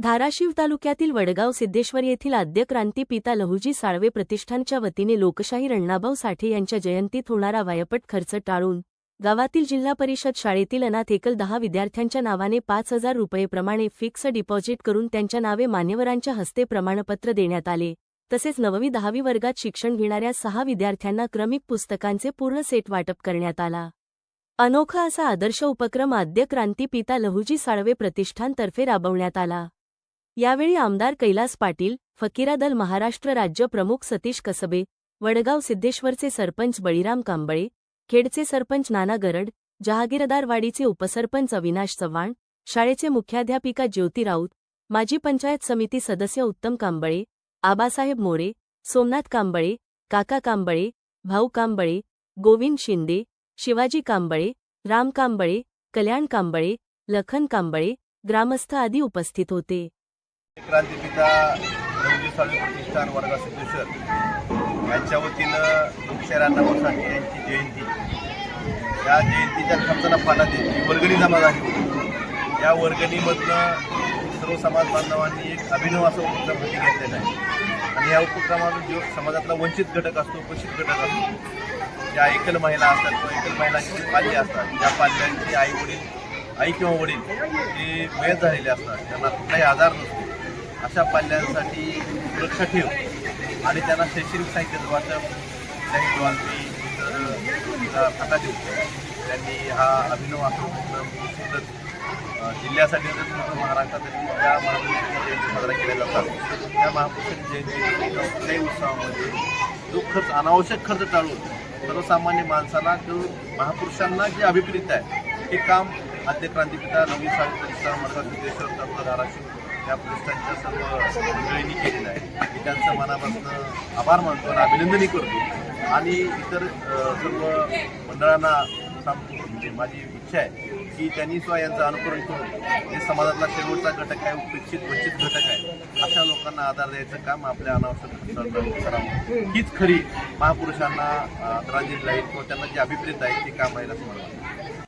धाराशिव तालुक्यातील वडगाव सिद्धेश्वर येथील आद्य क्रांती पिता लहुजी साळवे प्रतिष्ठानच्या वतीने लोकशाही रण्णाभाऊ साठे यांच्या जयंतीत होणारा वायपट खर्च टाळून गावातील जिल्हा परिषद शाळेतील अनाथ एकल दहा विद्यार्थ्यांच्या नावाने पाच हजार रुपयेप्रमाणे फिक्स डिपॉझिट करून त्यांच्या नावे मान्यवरांच्या हस्ते प्रमाणपत्र देण्यात आले. तसेच नववी दहावी वर्गात शिक्षण घेणाऱ्या सहा विद्यार्थ्यांना क्रमिक पुस्तकांचे पूर्ण सेट वाटप करण्यात आला. अनोखा असा आदर्श उपक्रम आद्य क्रांती पिता लहुजी साळवे प्रतिष्ठानतर्फे राबवण्यात आला. यावेळी आमदार कैलास पाटील फकीरा दल महाराष्ट्र राज्य प्रमुख सतीश कसबे वडगाव सिद्धेश्वरचे सरपंच बळीराम कांबळे खेडचे सरपंच नाना गरड जहागीरदारवाडीचे उपसरपंच अविनाश चव्हाण शाळेचे मुख्याध्यापिका ज्योती राऊत माजी पंचायत समिती सदस्य उत्तम कांबळे आबासाहेब मोरे सोमनाथ कांबळे काका कांबळे भाऊ कांबळे गोविंद शिंदे शिवाजी कांबळे राम कांबळे कल्याण कांबळे लखन कांबळे ग्रामस्थ आदी उपस्थित होते. क्रांतीपिता नवजी साळवे प्रतिष्ठान वर्गा सिद्धेश्वर यांच्या वतीनं लोकशाही अण्णाभाऊ साठे यांची जयंती. या जयंतीच्या खर्चाला फाटा देत ही वर्गणी जमा झाली होती. या वर्गणीमधनं सर्व समाज बांधवांनी एक अभिनव असा उपक्रम हाती घेतलेला आहे. आणि या उपक्रमातून जो समाजातला वंचित घटक असतो उपस्थित घटक असतो ज्या एकल महिला असतात किंवा एकल महिलांची पाल्य असतात ज्या पाल्यांची आई वडील आई किंवा वडील ते वयत झालेले असतात. त्यांना कुठलाही आजार नसतो. अशा पाल्यांसाठी सुरक्षा ठेव. आणि त्यांना शैक्षणिक साहित्याचं वाटप त्यांनी डॉल्बी तर फाटा देऊ. त्यांनी हा अभिनव असा उपक्रम जिल्ह्यासाठी तर पूर्ण महाराष्ट्रासाठी त्या महापुरुषांच्या जयंती साजरा केल्या जातात त्या महापुरुषांची जयंती कुठल्याही उत्सवामध्ये जो खर्च अनावश्यक खर्च टाळून सर्वसामान्य माणसाला जो महापुरुषांना जे अभिप्रेत आहे हे काम आद्य क्रांतिपिता नवीन साहित्य प्रतिष्ठान मर्गाव सिद्धेश्वर धाराशिव या प्रतिष्ठानच्या सर्व मंडळींनी केलेलं आहे. मी त्यांचं मनापासून आभार मानतो आणि अभिनंदनही करतो. आणि इतर सर्व मंडळांना सांगतो म्हणजे माझी इच्छा आहे की त्यांनी सुद्धा यांचं अनुकरण करून हे समाजातला शेवटचा घटक आहे उपेक्षित वंचित घटक आहे अशा लोकांना आधार द्यायचं काम आपल्या अनावश्यक करावं. हीच खरी महापुरुषांना आदरांजली राहील किंवा त्यांना जे अभिप्रेत आहे ते काम आहे असं मला वाटतं.